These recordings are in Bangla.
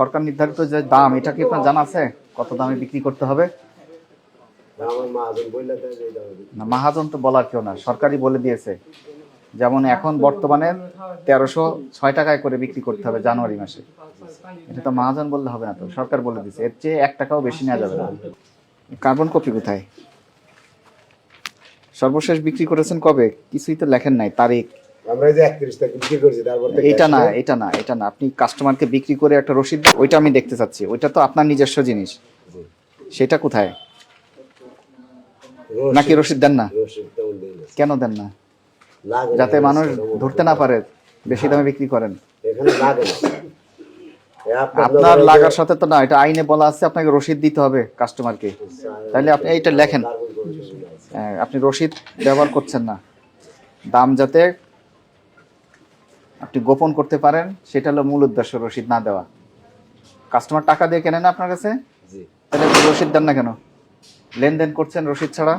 সরকার নির্ধারিত যে দাম, এটা কি আপনার জানা আছে? কত দামে বিক্রি করতে হবে। না, মাহাজন তো বলার কেউ না, সরকারই বলে দিয়েছে। যেমন এখন বর্তমানে তেরোশো ছয় টাকায় করে বিক্রি করতে হবে জানুয়ারি মাসে। এটা তো মাহাজন বললে হবে না তো, সরকার বলে দিয়েছে। এর চেয়ে এক টাকাও বেশি নেওয়া যাবে না। কার্বন কপি কোথায়? সর্বশেষ বিক্রি করেছেন কবে? কিছুই তো লেখেন নাই, তারিখ। আমরা যে একত্রিশ টাকা বিক্রি করছি তারপর এটা না এটা না এটা না। আপনি কাস্টমারকে বিক্রি করে একটা রসিদ ওইটা আমি দেখতে চাচ্ছি। ওইটা তো আপনার নিজস্ব জিনিস। সেটা কোথায়? নাকি রসিদ দেন না। কেন দেন না? যাতে মানুষ ধরতে না পারে। বেশি দামে বিক্রি করেন। এখানে লাগে আপনার লাগার সাথে তো না এটা আইনে বলা আছে আপনাকে রসিদ দিতে হবে কাস্টমারকে তাহলে আপনি এইটা লেখেন। হ্যাঁ, আপনি রসিদ ব্যবহার করছেন না। দাম যাতে আপনি গোপন করতে পারেন সেটা হলো মূল উদ্দেশ্য রসিদ না দেওয়া। কাস্টমার টাকা দিয়ে কেনে না আপনার কাছে? তাহলে রসিদ দেন না কেন? লেনদেন করছেন রসিদ ছাড়া।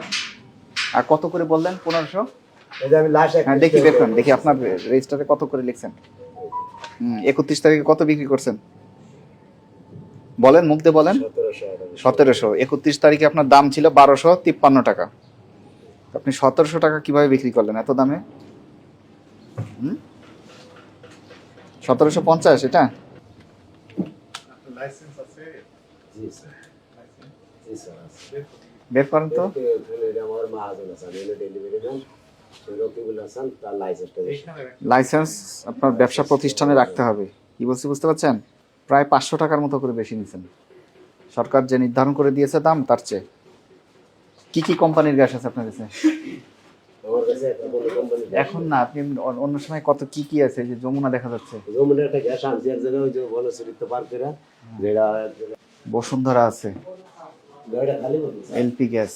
আর কত করে বললেন? পনেরোশো? হ্যাঁ দেখি দেখুন দেখি আপনার রেজিস্টারে কত করে লিখছেন। হুম একত্রিশ তারিখে কত বিক্রি করছেন? বলেন মুখ দিয়ে বলেন। সতেরোশো সতেরোশো। একত্রিশ তারিখে আপনার দাম ছিল বারোশো তিপ্পান্ন টাকা। আপনি সতেরোশো টাকা কীভাবে বিক্রি করলেন? এত দামে? সতেরোশো পঞ্চাশ এটা? জি স্যার। জি স্যার বের করেন তো। লাইসেন্স আপনার ব্যবসা প্রতিষ্ঠানে রাখতে হবে। কি বলছি বুঝতে পারছেন? প্রায় পাঁচশো টাকার মতো করে বেশি নিছেন। সরকার যে নির্ধারণ করে দিয়েছে দাম তার চেয়ে। কি কি কোম্পানির গ্যাস আছে আপনার কাছে আমার কাছে একটা কোনো কোম্পানি এখন না আপনি অন্য সময় কত কি কি আছে? যে যমুনা দেখা যাচ্ছে। জমিনের একটা গ্যাস আনছি এক জায়গায় ওই যে বনশ্রীতে পার্কেরা যেটা বসুন্ধরা আছে। খালি এলপি গ্যাস।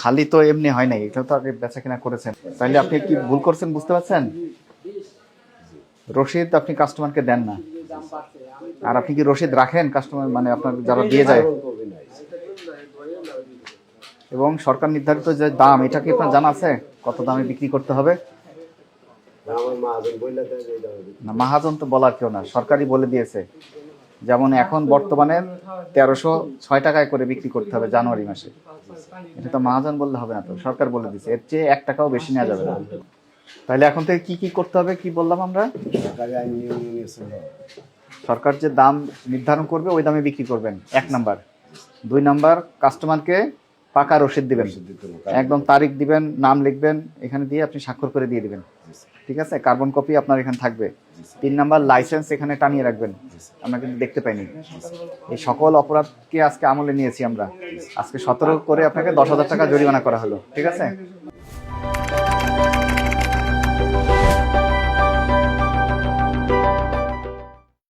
খালি তো এমনি হয় নাই এটা তো আগে বেচা কিনা করেছেন। তাহলে আপনি কি ভুল করছেন বুঝতে পারছেন? রশিদ আপনি কাস্টমারকে দেন না। আর আপনি কি রসিদ রাখেন? কাস্টমার মানে আপনার যারা দিয়ে যায়। এবং সরকার নির্ধারিত যে দাম, এটা কি আপনার জানা আছে? কত দামে বিক্রি করতে হবে। না, মাহাজন তো বলার কেউ না, সরকারই বলে দিয়েছে। যেমন এখন বর্তমানে তেরোশো ছয় টাকায় করে বিক্রি করতে হবে জানুয়ারি মাসে। এটা তো মাহাজন বললে হবে না তো, সরকার বলে দিয়েছে। এর চেয়ে এক টাকাও বেশি নেওয়া যাবে না। তাহলে এখন থেকে কি কি করতে হবে, কি বললাম আমরা। সরকার যে দাম নির্ধারণ করবে, ওই দামে বিক্রি করবেন। এক নাম্বার। দুই নাম্বার কাস্টমারকে পাকা রসিদ দিবেন। একদম তারিখ দিবেন নাম লিখবেন এখানে দিয়ে আপনি স্বাক্ষর করে দিয়ে দিবেন। ঠিক আছে? কার্বন কপি আপনার এখানে থাকবে। তিন নাম্বার লাইসেন্স এখানে টানিয়ে রাখবেন। আমরা কিন্তু দেখতে পাইনি। এই সকল অপরাধকে আজকে আমলে নিয়েছি আমরা। আজকে সতর্ক করে আপনাকে দশ হাজার টাকা জরিমানা করা হলো। ঠিক আছে?